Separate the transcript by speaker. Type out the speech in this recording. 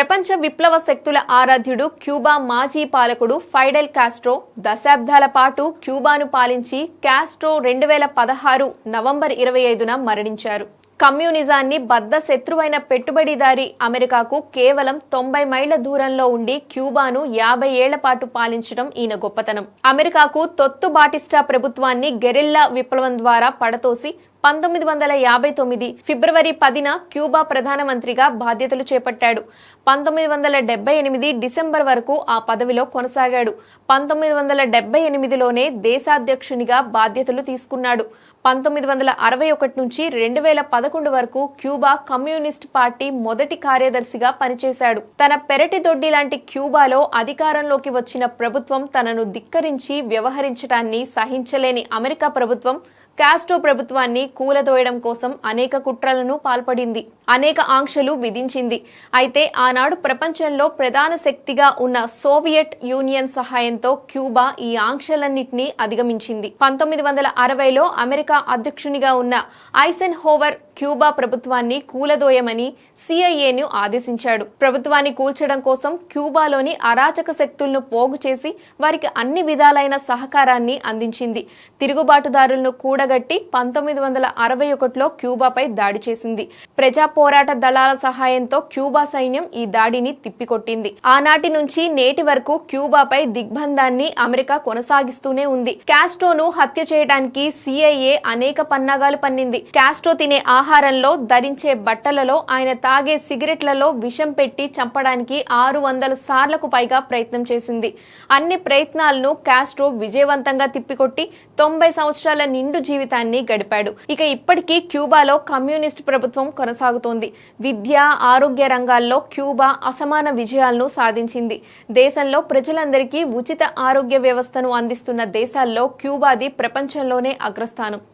Speaker 1: ప్రపంచ విప్లవ శక్తుల ఆరాధ్యుడు క్యూబా మాజీ పాలకుడు ఫైడెల్ కాస్ట్రో దశాబ్దాల పాటు క్యూబాను పాలించి కాస్ట్రో రెండు వేల పదహారు నవంబర్ ఇరవై ఐదున మరణించారు. కమ్యూనిజాన్ని బద్ద శత్రువైన పెట్టుబడిదారి అమెరికాకు కేవలం తొంభై మైళ్ళ దూరంలో ఉండి క్యూబాను యాభై ఏళ్ళ పాటు పాలించడం ఈయన గొప్పతనం. అమెరికాకు తొత్తు బాటిస్టా ప్రభుత్వాన్ని గెరిల్లా విప్లవం ద్వారా పడతోసి పంతొమ్మిది వందల యాభై తొమ్మిది ఫిబ్రవరి పదిన క్యూబా ప్రధానమంత్రిగా బాధ్యతలు చేపట్టాడు. పంతొమ్మిది వందల డెబ్బై ఎనిమిది డిసెంబర్ వరకు ఆ పదవిలో కొనసాగాడు. పంతొమ్మిది వందల డెబ్బై ఎనిమిదిలోనే దేశాధ్యక్షునిగా బాధ్యతలు తీసుకున్నాడు. పంతొమ్మిది వందల అరవై ఒకటి నుంచి రెండు వేల పదకొండు వరకు క్యూబా కమ్యూనిస్ట్ పార్టీ మొదటి కార్యదర్శిగా పనిచేశాడు. తన పెరటి దొడ్డి లాంటి క్యూబాలో అధికారంలోకి వచ్చిన ప్రభుత్వం తనను ధిక్కరించి వ్యవహరించడాన్ని సహించలేని అమెరికా ప్రభుత్వం కాస్ట్రో ప్రభుత్వాన్ని కూలదోయడం కోసం అనేక కుట్రలను పాల్పడింది అనేక ఆంక్షలు విధించింది. అయితే ఆనాడు ప్రపంచంలో ప్రధాన శక్తిగా ఉన్న సోవియట్ యూనియన్ సహాయంతో క్యూబా ఈ ఆంక్షలన్నింటినీ అధిగమించింది. పంతొమ్మిది వందల అరవైలో అమెరికా అధ్యక్షునిగా ఉన్న ఐసెన్ హోవర్ క్యూబా ప్రభుత్వాన్ని కూలదోయమని సిఐఏను ఆదేశించాడు. ప్రభుత్వాన్ని కూల్చడం కోసం క్యూబాలోని అరాచక శక్తులను పోగు చేసి వారికి అన్ని విధాలైన సహకారాన్ని అందించింది. తిరుగుబాటుదారులను కూడగట్టి పంతొమ్మిది వందల అరవై ఒకటిలో క్యూబాపై దాడి చేసింది. ప్రజా పోరాట దళాల సహాయంతో క్యూబా సైన్యం ఈ దాడిని తిప్పికొట్టింది. ఆనాటి నుంచి నేటి వరకు క్యూబాపై దిగ్బంధాన్ని అమెరికా కొనసాగిస్తూనే ఉంది. కాస్ట్రోను హత్య చేయడానికి సిఐఏ అనేక పన్నాగాలు పన్నింది. కాస్ట్రో తినే ఆహారంలో ధరించే బట్టలలో ఆయన తాగే సిగరెట్లలో విషం పెట్టి చంపడానికి ఆరు వందల సార్లకు పైగా ప్రయత్నం చేసింది. అన్ని ప్రయత్నాలను కాస్ట్రో విజయవంతంగా తిప్పికొట్టి తొంభై సంవత్సరాల నిండు జీవితాన్ని గడిపాడు. ఇక ఇప్పటికీ క్యూబాలో కమ్యూనిస్ట్ ప్రభుత్వం కొనసాగుతోంది. విద్య ఆరోగ్య రంగాల్లో క్యూబా అసమాన విజయాలను సాధించింది. దేశంలో ప్రజలందరికీ ఉచిత ఆరోగ్య వ్యవస్థను అందిస్తున్న దేశాల్లో క్యూబాది ప్రపంచంలోనే అగ్రస్థానం.